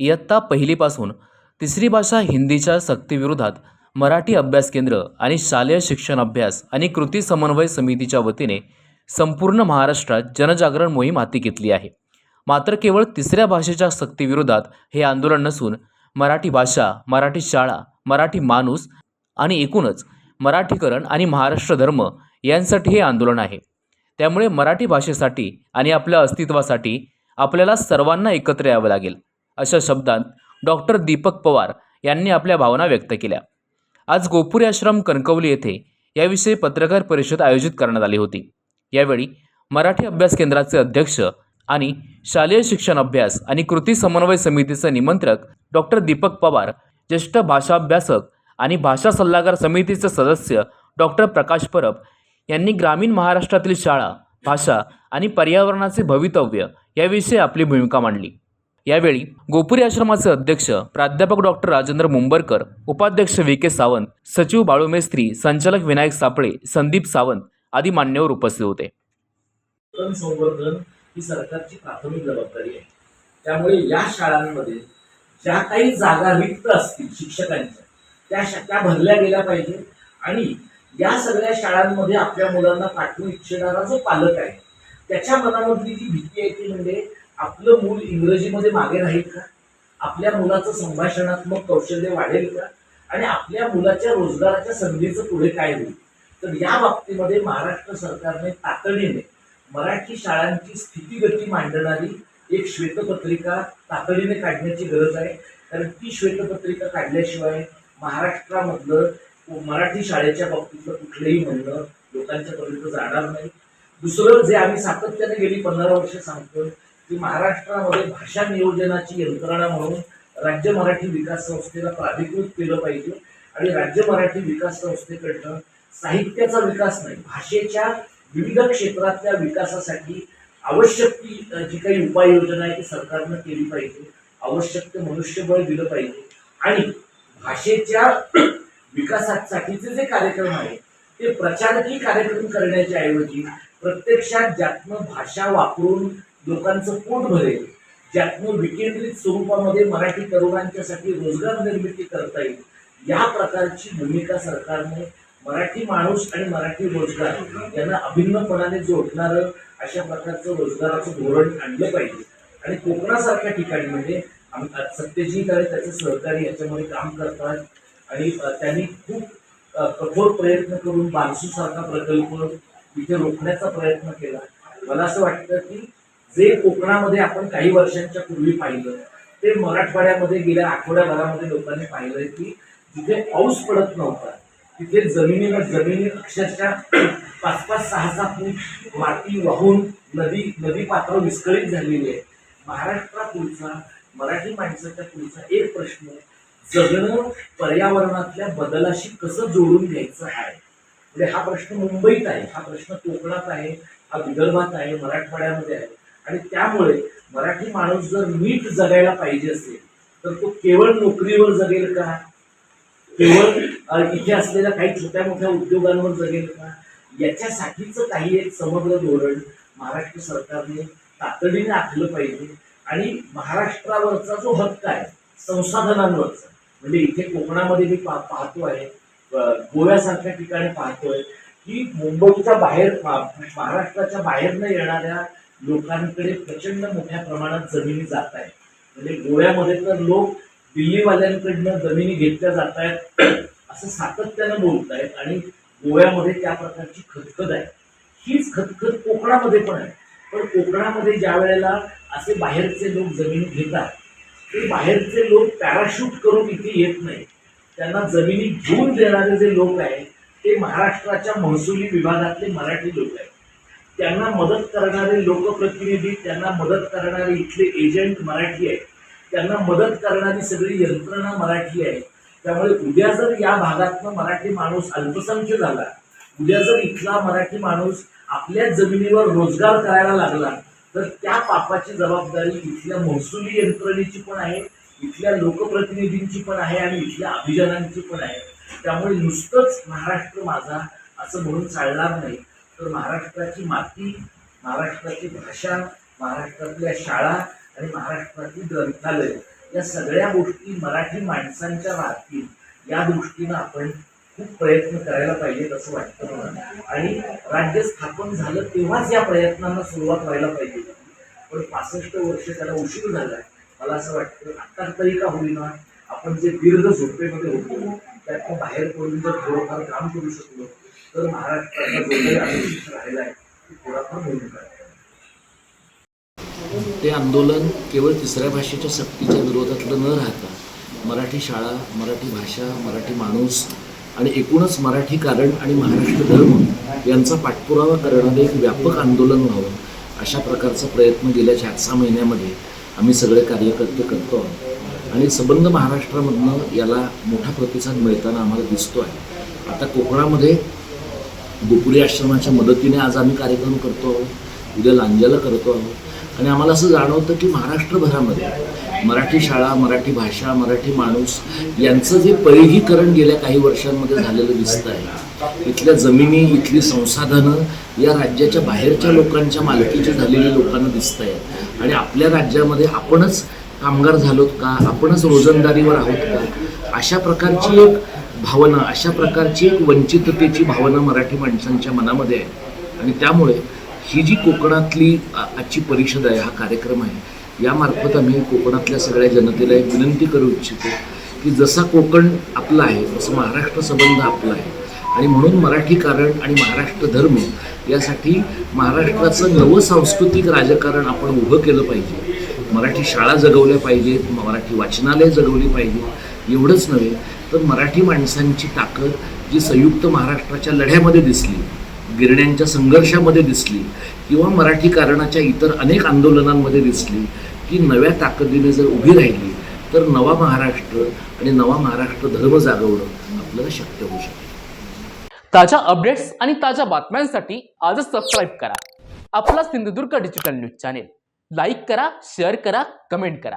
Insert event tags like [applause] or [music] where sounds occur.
इयत्ता पहिलीपासून तिसरी भाषा हिंदीच्या सक्तीविरोधात मराठी अभ्यास केंद्र आणि शालेय शिक्षण अभ्यास आणि कृती समन्वय समितीच्या वतीने संपूर्ण महाराष्ट्रात जनजागरण मोहीम हाती घेतली आहे. मात्र केवळ तिसऱ्या भाषेच्या सक्तीविरोधात हे आंदोलन नसून मराठी भाषा मराठी शाळा मराठी माणूस आणि एकूणच मराठीकरण आणि महाराष्ट्र धर्म यांसाठी हे आंदोलन आहे. त्यामुळे मराठी भाषेसाठी आणि आपल्या अस्तित्वासाठी आपल्याला सर्वांना एकत्र यावं लागेल. अशा शब्दांत डॉक्टर दीपक पवार यांनी आपल्या भावना व्यक्त केल्या. आज गोपुरी आश्रम कणकवली येथे याविषयी पत्रकार परिषद आयोजित करण्यात आली होती. यावेळी मराठी अभ्यास केंद्राचे अध्यक्ष आणि शालेय शिक्षण अभ्यास आणि कृती समन्वय समितीचे निमंत्रक डॉक्टर दीपक पवार ज्येष्ठ भाषाअभ्यासक आणि भाषा सल्लागार समितीचे सदस्य डॉक्टर प्रकाश परब यांनी ग्रामीण महाराष्ट्रातील शाळा भाषा आणि पर्यावरणाचे भवितव्य याविषयी आपली भूमिका मांडली. यावेळी गोपुरी आश्रमाचे अध्यक्ष प्राध्यापक डॉक्टर राजेंद्र मुंबरकर उपाध्यक्ष व्ही के सावंत सचिव बाळूमेस्त्री संचालक विनायक सापळे संदीप सावंत आदी मान्यवर उपस्थित होते. संवर्धन ही सरकारची प्राथमिक जबाबदारी आहे. त्यामुळे या शाळांमध्ये ज्या काही जागा रिक्त असतील शिक्षकांच्या त्या त्या भरल्या गेल्या पाहिजे आणि या सगळ्या शाळांमध्ये आपल्या मुलांना पाठवू इच्छिणारा जो पालक आहे त्याच्या मनामधली जी भीती आहे ती म्हणजे आपलं मूल इंग्रजीमध्ये मागे राहील का? आपल्या मुलाचं संभाषणात्मक कौशल्य वाढेल का? आणि आपल्या मुलाच्या रोजगाराच्या संधीचं पुढे काय होईल? तर या बाबतीमध्ये महाराष्ट्र सरकारने तातडीने मराठी शाळांची स्थितीगती मांडणारी एक श्वेतपत्रिका तातडीने काढण्याची गरज आहे. कारण ती श्वेतपत्रिका काढल्याशिवाय महाराष्ट्रामधलं मराठी शाळेच्या बाबतीतलं कुठलंही म्हणणं लोकांच्या पर्यंत जाणार नाही. दुसरं जे आम्ही सातत्याने गेली पंधरा वर्ष सांगतो की महाराष्ट्रामध्ये भाषा नियोजनाची यंत्रणा म्हणून राज्य मराठी विकास संस्थेला प्राधिकृत केलं पाहिजे. आणि राज्य मराठी विकास संस्थेकडनं साहित्याचा विकास नाही भाषेच्या विविध क्षेत्रातल्या विकासासाठी आवश्यक ती जी काही उपाययोजना आहे ती सरकारनं केली पाहिजे. आवश्यक ते मनुष्यबळ दिलं पाहिजे. आणि भाषेच्या [clears throat] विकासासाठीचे जे कार्यक्रम आहे ते प्रचारकी कार्यक्रम करण्याच्या ऐवजी प्रत्यक्षात ज्यातनं भाषा वापरून लोकांचं पोट भरेल. ज्यातनं विकेंद्रित स्वरूपामध्ये मराठी तरुणांच्यासाठी रोजगार निर्मिती करता येईल. या प्रकारची भूमिका सरकारने मराठी माणूस आणि मराठी रोजगार यांना अभिन्नपणाने जोडणारं अशा प्रकारचं रोजगाराचं धोरण आणलं पाहिजे. आणि कोकणासारख्या ठिकाणी म्हणजे आम- सत्यजित आणि त्याचे सहकारी याच्यामध्ये काम करतात. आणि त्यांनी खूप कठोर प्रयत्न करून बारसूसारखा प्रकल्प तिथे रोखण्याचा प्रयत्न केला. मला असं वाटतं की जे कोकणामध्ये आपण काही वर्षांच्या पूर्वी पाहिलं ते मराठवाड्यामध्ये गेल्या आठवड्याभरामध्ये लोकांनी पाहिलंय की जिथे पाऊस पडत नव्हता तिथे जमिनीला जमिनी अक्षरशः पाच पाच सहा सहा फूट माती वाहून नदी नदी पात्र विस्कळीत झालेली आहे. महाराष्ट्रापुढचा मराठी माणसाच्या पुढचा एक प्रश्न जगणं पर्यावरणातल्या बदलाशी कसं जोडून घ्यायचं आहे? म्हणजे हा प्रश्न मुंबईत आहे हा प्रश्न कोकणात आहे हा विदर्भात आहे मराठवाड्यामध्ये आहे. आणि त्यामुळे मराठी माणूस जर नीट जगायला पाहिजे असेल तर तो केवळ नोकरीवर जगेल का? केवळ इथे असलेल्या काही छोट्या मोठ्या उद्योगांवर जगेल का? याच्यासाठीचं काही एक समग्र धोरण महाराष्ट्र सरकारने तातडीने आखलं पाहिजे. आणि महाराष्ट्रावरचा जो हक्क आहे संसाधनांवरचा म्हणजे इथे कोकणामध्ये मी पा पाहतो आहे गोव्यासारख्या ठिकाणी पाहतोय की मुंबईच्या बाहेर महाराष्ट्राच्या बाहेरनं येणाऱ्या लोकांकडे प्रचंड मोठ्या प्रमाणात जमिनी जात आहेत म्हणजे गोव्यामध्ये तर लोक दिल्लीवाल्यांकडनं जमिनी घेतल्या जात आहेत असं सातत्यानं बोलत आहेत आणि गोव्यामध्ये त्या प्रकारची खतखत आहे. हीच खतखत कोकणामध्ये पण आहे. पण कोकणामध्ये ज्या वेळेला असे बाहेरचे लोक जमिनी घेतात ते बाहेरचे लोक पॅराशूट करून इथे येत नाही त्यांना जमिनी घेऊन देणारे जे लोक आहेत ते महाराष्ट्राच्या महसुली विभागातले मराठी लोक आहेत. त्यांना मदत करणारे लोकप्रतिनिधी त्यांना मदत करणारे इथले एजंट मराठी आहेत. त्यांना मदत करणारी सगळी यंत्रणा मराठी आहे. त्यामुळे उद्या जर या भागातनं मराठी माणूस अल्पसंख्य झाला उद्या जर इथला मराठी माणूस आपल्याच जमिनीवर रोजगार करायला लागला तर त्या पापाची जबाबदारी इथल्या महसुली यंत्रणेची पण आहे इथल्या लोकप्रतिनिधींची पण आहे आणि इथल्या अभिजनांची पण आहे. त्यामुळे नुसतंच महाराष्ट्र माझा असं म्हणून चालणार नाही. तर महाराष्ट्राची माती महाराष्ट्राची भाषा महाराष्ट्रातल्या शाळा आणि महाराष्ट्रातली ग्रंथालय या सगळ्या गोष्टी मराठी माणसांच्या राहतील या दृष्टीनं आपण खूप प्रयत्न करायला पाहिजेत असं वाटतं मला. आणि राज्य स्थापन झालं तेव्हाच या प्रयत्नांना सुरुवात व्हायला पाहिजे. पण पासष्ट वर्ष त्याला उशीर झाला मला असं वाटतं आत्ता तरी का होईना आपण जे दीर्घ झोपेमध्ये होतो त्यातनं बाहेर पडून जर थोडंफार काम करू शकलो तर महाराष्ट्राचा जो काही अवशेष राहिला आहे तो थोडाफार ते आंदोलन केवळ तिसऱ्या भाषेच्या सक्तीच्या विरोधातलं न राहता मराठी शाळा मराठी भाषा मराठी माणूस आणि एकूणच मराठी कारण आणि महाराष्ट्र धर्म यांचा पाठपुरावा करणारे एक व्यापक आंदोलन व्हावं अशा प्रकारचा प्रयत्न गेल्या चार सहा महिन्यामध्ये आम्ही सगळे कार्यकर्ते करतो आहोत. आणि संबंध महाराष्ट्रामधनं याला मोठा प्रतिसाद मिळताना आम्हाला दिसतो आहे आता कोकणामध्ये गोपुरी आश्रमाच्या मदतीने आज आम्ही कार्यक्रम करतो आहोत. उद्या लांजाला करतो आहोत. आणि आम्हाला असं जाणवतं की महाराष्ट्रभरामध्ये मराठी शाळा मराठी भाषा मराठी माणूस यांचं जे परिघीकरण गेल्या काही वर्षांमध्ये झालेलं दिसतं आहे इथल्या जमिनी इथली संसाधनं या राज्याच्या बाहेरच्या लोकांच्या मालकीची झालेली लोकांना दिसत आहेत आणि आपल्या राज्यामध्ये आपणच कामगार झालोत का? आपणच रोजंदारीवर आहोत का? अशा प्रकारची एक भावना अशा प्रकारची एक वंचिततेची भावना मराठी माणसांच्या मनामध्ये आहे. आणि त्यामुळे ही जी कोकणातली आजची परिषद आहे हा कार्यक्रम आहे यामार्फत आम्ही कोकणातल्या सगळ्या जनतेला एक विनंती करू इच्छितो की जसा कोकण आपला आहे तसं महाराष्ट्र संबंध आपला आहे आणि म्हणून मराठी कारण आणि महाराष्ट्र धर्म यासाठी महाराष्ट्राचं नवं सांस्कृतिक राजकारण आपण उभं केलं पाहिजे. मराठी शाळा जगवल्या पाहिजेत मराठी वाचनालय जगवली पाहिजे एवढंच नव्हे तर मराठी माणसांची ताकद जी संयुक्त महाराष्ट्राच्या लढ्यामध्ये दिसली गिरण्यांच्या संघर्षामध्ये दिसली किंवा मराठी कारणाच्या इतर अनेक आंदोलनांमध्ये दिसली की नव्या ताकदीने जर उभी राहिली तर नवा महाराष्ट्र आणि नवा महाराष्ट्र धर्म जागवणं आपल्याला शक्य होऊ शकतं. ताज्या अपडेट्स आणि ताज्या बातम्यांसाठी आजच सबस्क्राईब करा. आपला Sindhudurg digital news channel like करा शेअर करा कमेंट करा.